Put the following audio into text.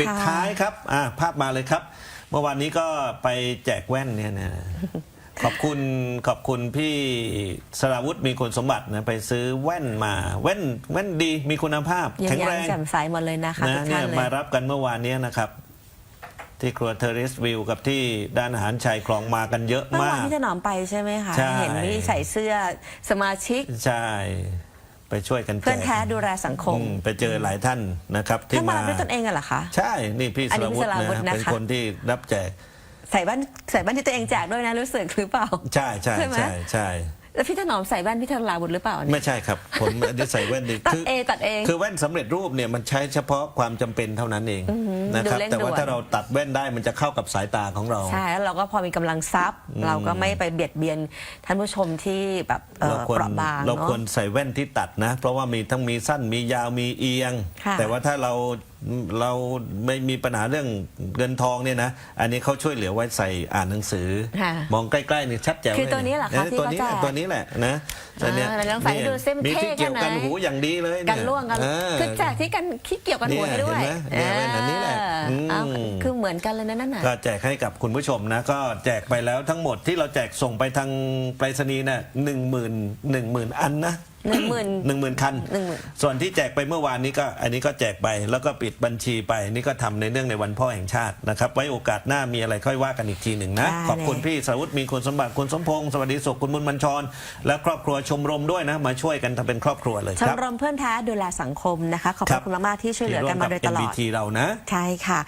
ปิดค่ะท้ายครับอ่าภาพมาเลยครับ เมื่อวานนี้ก็ไปแจกแว่นเนี่ยนะขอบคุณขอบคุณพี่สราวุธมีคุณสมบัตินะไปซื้อแว่นมาแว่นแว่นดีมีคุณภาพยิ้มแข็งแย้แรมงแจ่มใสหมดเลยนะคะนะทุกเนี่ท่ายนเลมายรับกันเมื่อวานนี้นะครับ ที่ครัวเทอริสวิวกับที่ด้านอาหารชายคลองมากันเยอะเมื่อมาวานกพี่ถนอมไปใช่ไหมคะใช่เห็นมีใส่เสื้อสมาชิกใช่ ไปช่วยกันแจกเพื่อนแท้ดูแลสังคมอืมไปเจอหลายท่านนะครับ ที่ท่านมามารับด้วยตนเองอะเหรอคะ ใช่ นี่พี่อัสนนี้ราพี่วุธสราวุธนะนะคะเป็นคนที่รับแจก ใส่แว่นใส่แว่นที่ตัวเองแจกด้วยนะรู้สึกหรือเปล่า ใช่ใช่ใช่ไหมใช่ใช่ แล้วพี่ถนอมใส่แว่นพี่ธราวุธหรือเปล่าเนี่ยไม่ใช่ครับ ผมอันนี้ใส่แว่นดีตัดคืเองตัดเอง คือแว่นสำเร็จรูปเนี่ยมันใช้เฉพาะความจำเป็นเท่านั้นเองนะครับ ดูเร่งแต่ว่าด่วน ถ้าเราตัดแว่นได้มันจะเข้ากับสายตาของเรา ใช่ แล้วเราก็พอมีกำลังทรัพย์ เราก็ไม่ไปเบียดเบียนท่านผู้ชมที่แบบเอ่อควรเปราะบางเราเนาะ ควรใส่แว่นที่ตัดนะ เพราะว่ามีทั้งมีสั้นมียาวมีเอียง ค่ะแต่ว่าถ้าเรา เราไม่มีปัญหาเรื่องเงินทองเนี่ยนะ อันนี้เขาช่วยเหลือไว้ใส่อ่านหนังสือ ค่ะมองใกล้ๆนี่ชัดแจ๋วคือเลยตัวนี้เหรอคะยที่ตัวนี้แหละเขาแจกตัวนี้แหละนะตัวเนี้ยอ่าลองใส่ให้ดูซิมันมีเท่ที่เกี่ยวแค่กันไหนหูอย่างดีเลยเนี่กันยล่วงกันเคือแจกที่กันคิดเกี่ยวกันหัวให้ด้วยเนี่ยเห็นไหมเนี่ยแว่นอันนี้แหละอืม เอ้าคือเหมือนกันเลยนะนั่นน่ะ ก็แจกให้กับคุณผู้ชมนะ ก็แจกไปแล้วทั้งหมดที่เราแจกส่งไปทางไปรษณีย์น่ะหนึ่งหมื่นหนึ่งหมื่นอันนะ หนึ่งหมื่นหนึ่งหมื่นคัน หนึ่งหมื่นส่วนที่แจกไปเมื่อวานนี้ก็อันนี้ก็แจกไปแล้วก็ปิดบัญชีไปนี่ก็ทำในเนื่องในวันพ่อแห่งชาตินะครับ ไว้โอกาสหน้ามีอะไรค่อยว่ากันอีกทีหนึ่งนะ ได้ขอบคุณพี่สราวุฒิมีคุณสมบัติคุณสมพงศ์สวัสดีสุขคุณมุนมัญชร และครอบครัวชมรมด้วยนะ มาช่วยกันทำเป็นครอบครัวเลยชคมรับรมเพื่อนแท้ดูแลสังคมนะคะ ขอบครับคุณมากๆที่ช่วยเหลือกันมาโดยตลอดที่ร่วมกับ MBT เรานะ ใช่ค่ะ